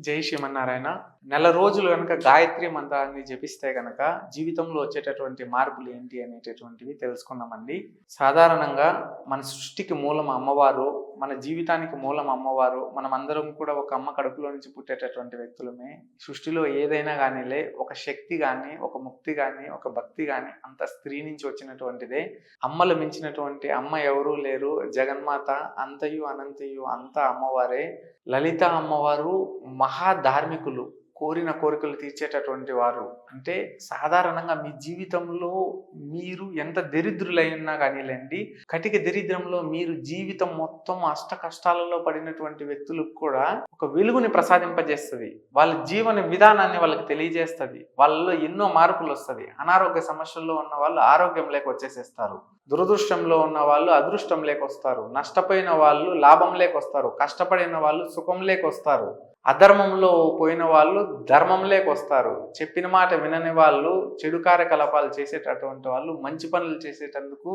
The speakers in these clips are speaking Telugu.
జై శ్రీమన్నారాయణ. నెల రోజులు కనుక గాయత్రి మంత్రాన్ని జపిస్తే కనుక జీవితంలో వచ్చేటటువంటి మార్పులు ఏంటి అనేటటువంటివి తెలుసుకున్నామండి సాధారణంగా మన సృష్టికి మూలం అమ్మవారు మన జీవితానికి మూలం అమ్మవారు. మనం అందరం కూడా ఒక అమ్మ కడుపులో నుంచి పుట్టేటటువంటి వ్యక్తులమే. సృష్టిలో ఏదైనా కానీలే ఒక శక్తి కానీ ఒక ముక్తి కానీ ఒక భక్తి కానీ అంత స్త్రీ నుంచి వచ్చినటువంటిదే. అమ్మలు మించినటువంటి అమ్మ ఎవరూ లేరు. జగన్మాత అంతయు అనంతయు అంతా అమ్మవారే. లలిత అమ్మవారు మహా ధార్మికులు. కోరిన కోరికలు తీర్చేటటువంటి వారు అంటే సాధారణంగా మీ జీవితంలో మీరు ఎంత దరిద్రులైనా కానీలేండి కటిక దరిద్రంలో మీరు జీవితం మొత్తం అష్ట కష్టాలలో పడినటువంటి వ్యక్తులకు కూడా ఒక వెలుగుని ప్రసాదింపజేస్తుంది. వాళ్ళ జీవన విధానాన్ని వాళ్ళకి తెలియజేస్తుంది. వాళ్ళలో ఎన్నో మార్పులు వస్తుంది. అనారోగ్య సమస్యల్లో ఉన్న వాళ్ళు ఆరోగ్యం లేక వచ్చేసేస్తారు. దురదృష్టంలో ఉన్న వాళ్ళు అదృష్టం లేకొస్తారు నష్టపోయిన వాళ్ళు లాభం లేకొస్తారు కష్టపడిన వాళ్ళు సుఖం లేకొస్తారు అధర్మంలో పోయిన వాళ్ళు ధర్మంలోకి వస్తారు. చెప్పిన మాట వినని వాళ్ళు చెడు కార్యకలాపాలు చేసేటటువంటి వాళ్ళు మంచి పనులు చేసేటందుకు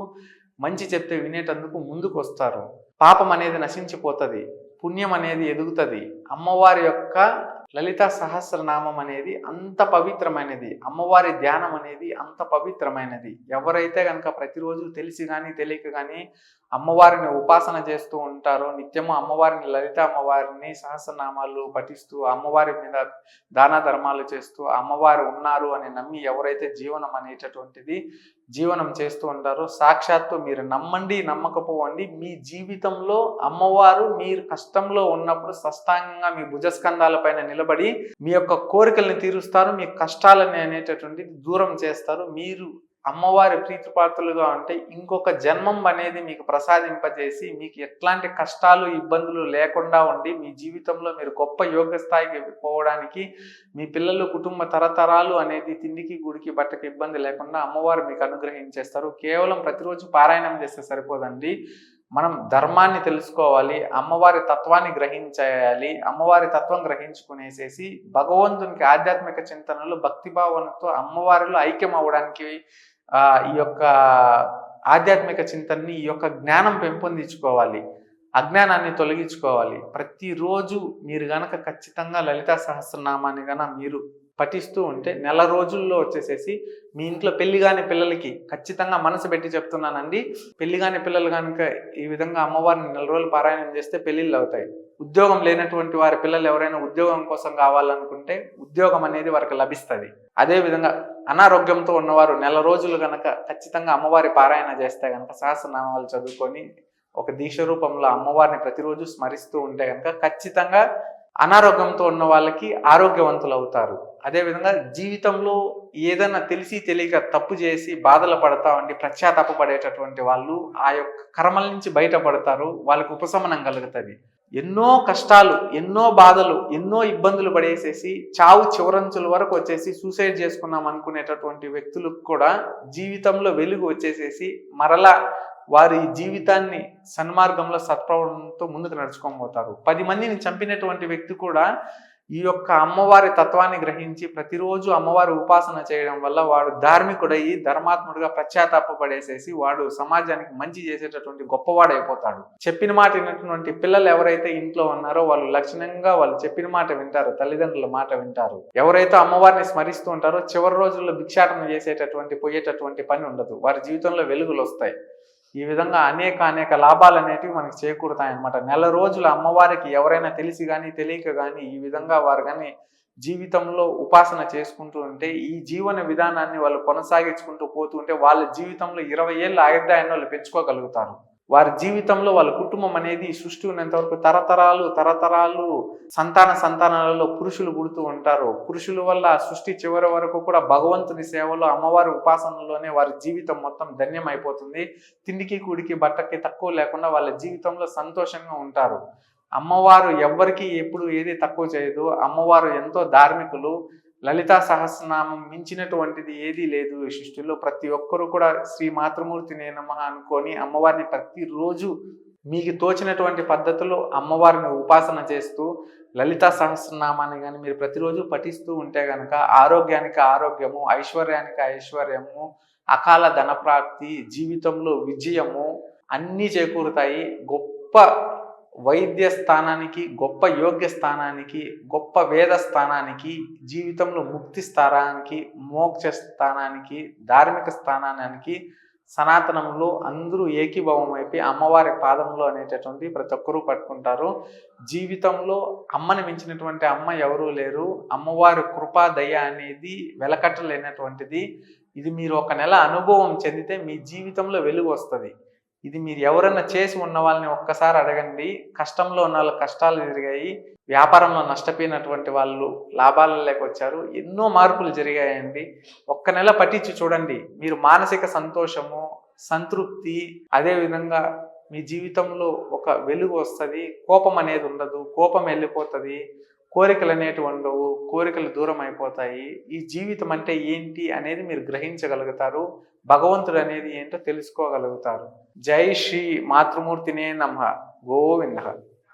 మంచి చెప్తే వినేటందుకు ముందుకు వస్తారు. పాపం అనేది నశించిపోతుంది పుణ్యం అనేది ఎదుగుతుంది. అమ్మవారి యొక్క లలిత సహస్రనామం అనేది అంత పవిత్రమైనది. అమ్మవారి ధ్యానం అనేది అంత పవిత్రమైనది. ఎవరైతే కనుక ప్రతిరోజు తెలిసి కానీ తెలియక కానీ అమ్మవారిని ఉపాసన చేస్తూ ఉంటారో. నిత్యము అమ్మవారిని లలిత అమ్మవారిని సహస్రనామాలు పఠిస్తూ అమ్మవారి మీద దాన ధర్మాలు చేస్తూ అమ్మవారు ఉన్నారు అని నమ్మి ఎవరైతే జీవనం అనేటటువంటిది జీవనం చేస్తూ ఉంటారో సాక్షాత్తు మీరు నమ్మండి నమ్మకపోవండి మీ జీవితంలో అమ్మవారు మీరు కష్టంలో ఉన్నప్పుడు సష్టాంగంగా మీ భుజస్కంధాల పైన నిలబడి మీ యొక్క కోరికల్ని తీరుస్తారు మీ కష్టాలని అనేటటువంటిది దూరం చేస్తారు. మీరు అమ్మవారి ప్రీతిపాత్రులుగా ఉంటే ఇంకొక జన్మం అనేది మీకు ప్రసాదింపజేసి మీకు ఎట్లాంటి కష్టాలు ఇబ్బందులు లేకుండా ఉండి మీ జీవితంలో మీరు గొప్ప యోగ స్థాయికి పోవడానికి మీ పిల్లలు కుటుంబ తరతరాలు అనేది తిండికి గుడికి బట్టకి ఇబ్బంది లేకుండా అమ్మవారు మీకు అనుగ్రహించేస్తారు. కేవలం ప్రతిరోజు పారాయణం చేస్తే సరిపోదండి. మనం ధర్మాన్ని తెలుసుకోవాలి అమ్మవారి తత్వాన్ని గ్రహించేయాలి అమ్మవారి తత్వం గ్రహించుకునేసేసి భగవంతునికి ఆధ్యాత్మిక చింతనలు భక్తి భావనతో అమ్మవారిలో ఐక్యం అవ్వడానికి ఈ యొక్క ఆధ్యాత్మిక చింతనని ఈ యొక్క జ్ఞానం పెంపొందించుకోవాలి. అజ్ఞానాన్ని తొలగించుకోవాలి. ప్రతిరోజు మీరు గనక ఖచ్చితంగా లలితా సహస్రనామాన్ని గన మీరు పఠిస్తూ ఉంటే నెల రోజుల్లో వచ్చేసేసి మీ ఇంట్లో పెళ్ళి కాని పిల్లలకి ఖచ్చితంగా మనసు పెట్టి చెప్తున్నానండి. పెళ్ళి కాని పిల్లలు కనుక ఈ విధంగా అమ్మవారిని నెల రోజులు పారాయణం చేస్తే పెళ్ళిళ్ళు అవుతాయి. ఉద్యోగం లేనటువంటి వారి పిల్లలు ఎవరైనా ఉద్యోగం కోసం కావాలనుకుంటే ఉద్యోగం అనేది వారికి లభిస్తుంది. అదే విధంగా అనారోగ్యంతో ఉన్నవారు నెల రోజులు కనుక ఖచ్చితంగా అమ్మవారి పారాయణ చేస్తే కనుక సహస్రనామాలు చదువుకొని ఒక దీక్ష రూపంలో అమ్మవారిని ప్రతిరోజు స్మరిస్తూ ఉంటే కనుక ఖచ్చితంగా అనారోగ్యంతో ఉన్న వాళ్ళకి ఆరోగ్యవంతులు అవుతారు. అదేవిధంగా జీవితంలో ఏదైనా తెలిసి తెలియక తప్పు చేసి బాధలు పడతా ఉండి పశ్చాత్తాపపడేటటువంటి వాళ్ళు ఆ యొక్క కర్మల నుంచి బయటపడతారు. వాళ్ళకు ఉపశమనం కలుగుతుంది. ఎన్నో కష్టాలు ఎన్నో బాధలు ఎన్నో ఇబ్బందులు పడేసేసి చావు చివరంచుల వరకు వచ్చేసి సూసైడ్ చేసుకున్నాం అనుకునేటటువంటి వ్యక్తులకు కూడా జీవితంలో వెలుగు వచ్చేసేసి మరలా వారి జీవితాన్ని సన్మార్గంలో సత్ప్రవణంతో ముందుకు నడుచుకోబోతారు పది మందిని చంపినటువంటి వ్యక్తి కూడా ఈ యొక్క అమ్మవారి తత్వాన్ని గ్రహించి ప్రతిరోజు అమ్మవారి ఉపాసన చేయడం వల్ల వాడు ధార్మికుడయ్యి ధర్మాత్ముడిగా పశ్చాత్తాపడేసేసి వాడు సమాజానికి మంచి చేసేటటువంటి గొప్పవాడైపోతాడు. చెప్పిన మాట వినటువంటి పిల్లలు ఎవరైతే ఇంట్లో ఉన్నారో వాళ్ళు లక్షణంగా వాళ్ళు చెప్పిన మాట వింటారు తల్లిదండ్రుల మాట వింటారు. ఎవరైతే అమ్మవారిని స్మరిస్తూ ఉంటారో చివరి రోజుల్లో భిక్షాటన చేసేటటువంటి పోయేటటువంటి పని ఉండదు. వారి జీవితంలో వెలుగులు వస్తాయి ఈ విధంగా అనేక అనేక లాభాలు అనేటివి మనకి చేకూరుతాయి అన్నమాట నెల రోజులు అమ్మవారికి ఎవరైనా తెలిసి కానీ తెలియక కానీ ఈ విధంగా వారు కానీ జీవితంలో ఉపాసన చేసుకుంటూ ఉంటే ఈ జీవన విధానాన్ని వాళ్ళు కొనసాగించుకుంటూ పోతూ ఉంటే వాళ్ళ జీవితంలో ఇరవై ఏళ్ళ ఆయుర్దాయాన్ని వాళ్ళు పెంచుకోగలుగుతారు. వారి జీవితంలో వాళ్ళ కుటుంబం అనేది సృష్టి ఉన్నంతవరకు తరతరాలు తరతరాలు సంతాన సంతానాలలో పురుషులు పుడుతూ ఉంటారు. పురుషుల వల్ల సృష్టి చివరి వరకు కూడా భగవంతుని సేవలో అమ్మవారి ఉపాసనలోనే వారి జీవితం మొత్తం ధన్యం అయిపోతుంది తిండికి కూడికి బట్టకి తక్కువ లేకుండా వాళ్ళ జీవితంలో సంతోషంగా ఉంటారు. అమ్మవారు ఎవ్వరికి ఎప్పుడు ఏది తక్కువ చేయదు. అమ్మవారు ఎంతో ధార్మికులు. లలితా సహస్రనామం మించినటువంటిది ఏదీ లేదు. ఈ సృష్టిలో ప్రతి ఒక్కరూ కూడా శ్రీ మాతృమూర్తి నేనమ్మ అనుకొని అమ్మవారిని ప్రతిరోజు మీకు తోచినటువంటి పద్ధతిలో అమ్మవారిని ఉపాసన చేస్తూ లలితా సహస్రనామాన్ని కానీ మీరు ప్రతిరోజు పఠిస్తూ ఉంటే కనుక ఆరోగ్యానికి ఆరోగ్యము ఐశ్వర్యానికి ఐశ్వర్యము అకాల ధనప్రాప్తి జీవితంలో విజయము అన్నీ చేకూరుతాయి. గొప్ప వైద్య స్థానానికి గొప్ప యోగ్య స్థానానికి గొప్ప వేద స్థానానికి జీవితంలో ముక్తి స్థానానికి మోక్ష స్థానానికి ధార్మిక స్థానానికి సనాతనంలో అందరూ ఏకీభావం అయిపోయి అమ్మవారి పాదంలో అనేటటువంటి ప్రతి ఒక్కరూ పట్టుకుంటారు. జీవితంలో అమ్మని మించినటువంటి అమ్మ ఎవరూ లేరు. అమ్మవారి కృపా దయ అనేది వెలకట్టలేనటువంటిది. ఇది మీరు ఒక నెల అనుభవం చెందితే మీ జీవితంలో వెలుగు వస్తుంది. ఇది మీరు ఎవరైనా చేసి ఉన్న వాళ్ళని ఒక్కసారి అడగండి. కష్టంలో ఉన్న వాళ్ళ కష్టాలు జరిగాయి. వ్యాపారంలో నష్టపోయినటువంటి వాళ్ళు లాభాలలోకి వచ్చారు ఎన్నో మార్పులు జరిగాయండి. ఒక్క నెల పట్టించి చూడండి. మీరు మానసిక సంతోషము సంతృప్తి అదే విధంగా మీ జీవితంలో ఒక వెలుగు వస్తుంది. కోపం అనేది ఉండదు. కోపం వెళ్ళిపోతుంది. కోరికలు అనేటివి ఉండవు కోరికలు దూరం అయిపోతాయి ఈ జీవితం అంటే ఏంటి అనేది మీరు గ్రహించగలుగుతారు. భగవంతుడు అనేది ఏంటో తెలుసుకోగలుగుతారు. జై శ్రీ మాతృమూర్తినే నమ. గోవింద.